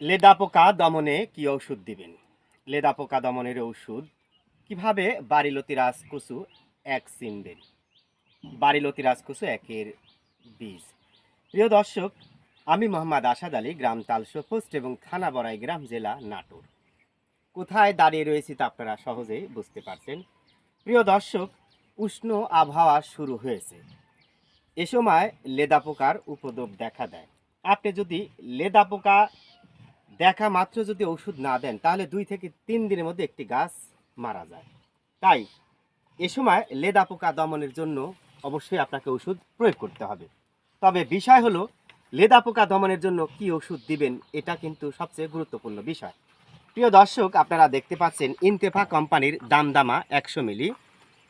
লেদা পোকা দমনে কি ঔষধ দিবেন? লেদা পোকা দমনের ঔষধ কীভাবে বাড়িলতি রাজকুসু এক চিনবেন বাড়িলতি রাজকুসু একের বীজ। প্রিয় দর্শক, আমি মোহাম্মদ আসাদ আলী, গ্রাম তালসো পোস্ট এবং থানা বড়াই গ্রাম জেলা নাটোর। কোথায় দাঁড়িয়ে রয়েছি তা আপনারা সহজেই বুঝতে পারছেন। প্রিয় দর্শক, উষ্ণ আবহাওয়া শুরু হয়েছে। এ সময় লেদা পোকার উপদ্রব দেখা দেয়। আপনি যদি লেদা পোকা দেখা মাত্র যদি ওষুধ না দেন, তাহলে দুই থেকে তিন দিনের মধ্যে একটি গাছ মারা যায়। তাই এ সময় লেদা পোকা দমনের জন্য অবশ্যই আপনাকে ওষুধ প্রয়োগ করতে হবে। তবে বিষয় হলো, লেদা পোকা দমনের জন্য কি ওষুধ দিবেন, এটা কিন্তু সবচেয়ে গুরুত্বপূর্ণ বিষয়। প্রিয় দর্শক, আপনারা দেখতে পাচ্ছেন ইনতেফা কোম্পানির দামদামা একশো মিলি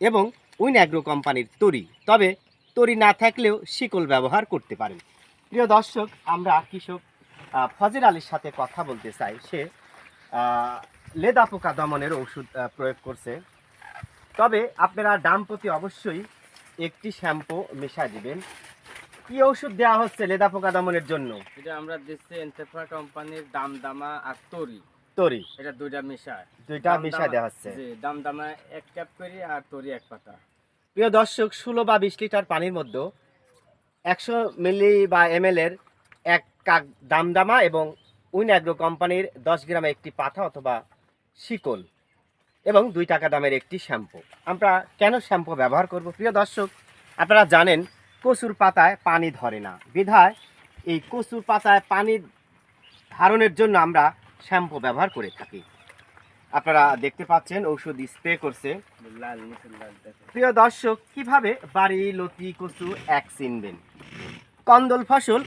এবং উইন অ্যাগ্রো কোম্পানির তরি। তবে তরি না থাকলেও শিকল ব্যবহার করতে পারেন। প্রিয় দর্শক, আমরা কৃষক ফজর আলীর সাথে কথা বলতে চাই। সে লেদা পোকা দমনের ওষুধ প্রয়োগ করছে। তবে আপনারা দাম প্রতি অবশ্যই একটি শ্যাম্পু মেশা দিবেন। কি ওষুধ দেওয়া হচ্ছে লেদা পোকা দমনের জন্য? এটা আমরা দিচ্ছি এন্তেফা কোম্পানির দাম দামা আর তরি। তরি। এটা দুইটা মিশায়। দুইটা দামা- দেওয়া হচ্ছে। জি দাম দামা এক ক্যাপ করি আর তরি এক পাতা। প্রিয় দর্শক ষোলো বা বিশ লিটার পানির মধ্যে একশো মিলি বা এম এর এক কাক দামদামা এবং উইন অ্যাগ্রো কোম্পানির দশ গ্রামে একটি পাতা অথবা শিকল এবং দুই টাকা দামের একটি শ্যাম্পু। আমরা কেন শ্যাম্পু ব্যবহার করব? প্রিয় দর্শক আপনারা জানেন কচুর পাতায় পানি ধরে না। বিধায় এই কচুর পাতায় পানি ধারণের জন্য আমরা শ্যাম্পু ব্যবহার করে থাকি। আপনারা দেখতে পাচ্ছেন ঔষধ স্প্রে করছে। প্রিয় দর্শক কীভাবে বাড়ি লতি কচু এক চিনবেন? কন্দল ফসল